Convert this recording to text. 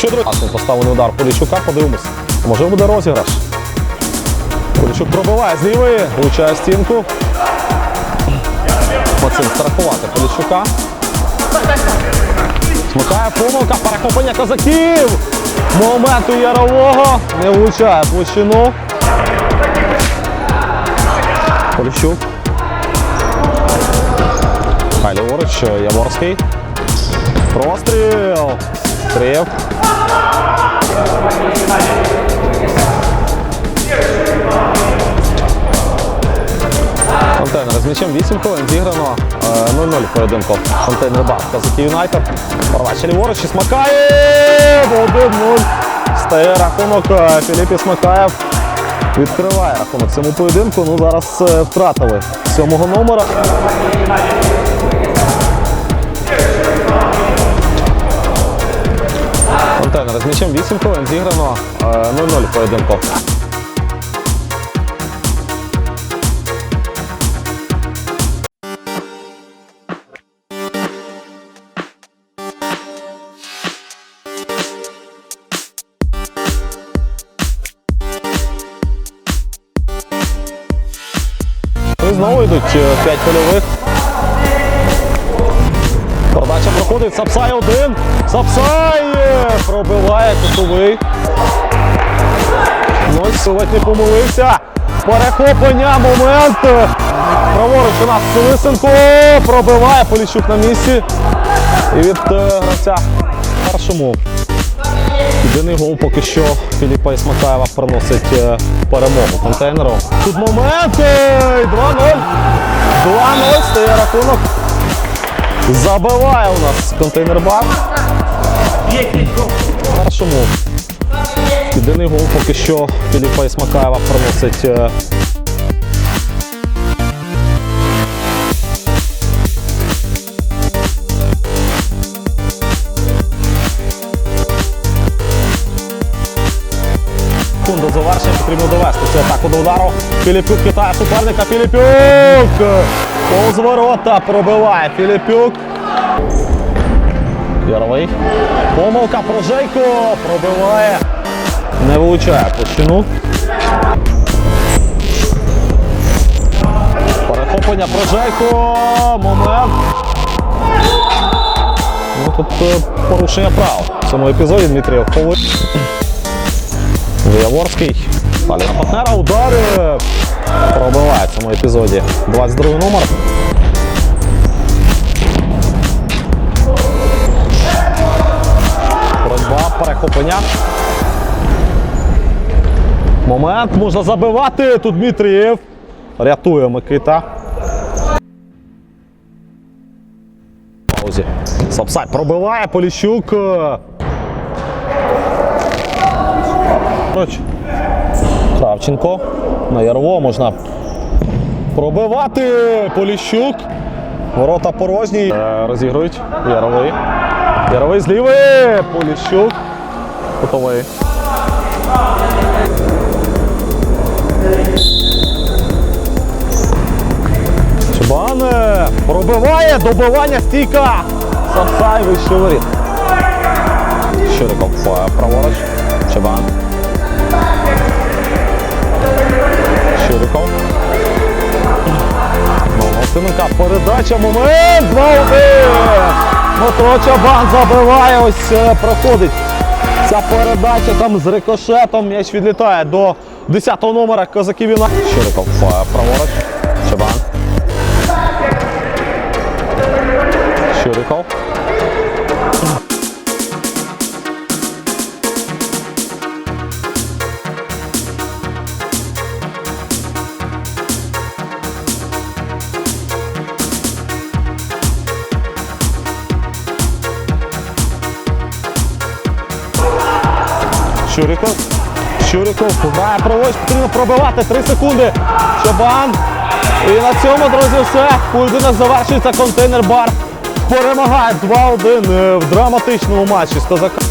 що, друзі? Поставлений удар Поліщука, подивимось. Може буде розіграш. Поліщук пробиває з лівої, влучає стінку. Максим страхувати Поліщука. Смикає помилка, перехоплення козаків. Момент у Ярового. Не влучає площину. Поліщук. Хай ліворуч, Яворський. Простріл. Стрів. Контейнер з м'ячем 8 хвилин зіграно. Е, 0-0 в поєдинку. Контейнер бар. Казаки Юнайтед. Порвача ліворуч і Смакаєв. 1-0. Стає рахунок. Е, Філіп Ісмакаєв відкриває рахунок цьому поєдинку. Ну зараз е, втратили сьомого номера. Контейнер з м'ячем 8 хвилин зіграно. Е, 0-0 в поєдинку. І знову йдуть 5 польових. Подача проходить. Сапсай один. Сапсай е, пробиває кутовий. Ну, не помилився. Перехоплення, момент. Праворуч у нас Солисенко. Пробиває Поліщук на місці. І від е, гравця першому. Єдиний гол поки що Філіпа Ісмакаєва приносить е, перемогу контейнеру. Тут момент. е, 2-0. 2-0 стає рахунок. Забиває у нас контейнер бар. Першому. Єдиний гол поки що Філіпа Ісмакаєва приносить. е, до завершення потрібно довести цю атаку до удару. Філіпюк хитає суперника. Філіпюк! Повз ворота пробиває Філіпюк. Яровий. Помилка Прожейко пробиває. Не влучає площину. Перехоплення Прожейко. Момент. Ну, тут е, порушення прав. В цьому епізоді Дмитрій Овковий. Яворський. Далі на партнера удари. Пробиває в цьому епізоді. 22 номер. Перехоплення. Момент можна забивати. Тут Дмитрієв. Рятує Микита. Паузі. Сапсай пробиває Поліщук. Кравченко. На Ярво можна пробивати. Поліщук. Ворота порожні. Е, Розігрують. Яровий. Яровий з лівої. Поліщук. Готовий. Чебан е, пробиває. Добивання стійка. Сапсай вище воріт. Щуриков е, праворуч. Чебан. Новосиненка. Передача. Момент. 2-1. Дмитро Чабан забиває. Ось е, проходить. Ця передача там з рикошетом. М'яч відлітає до 10-го номера козаків е, праворуч. Щуриков. Щуриков має праворуч, потрібно пробивати 3 секунди. Чабан. І на цьому, друзі, все. Поєдинок завершується контейнер бар. Перемагає 2-1 в драматичному матчі з козаками.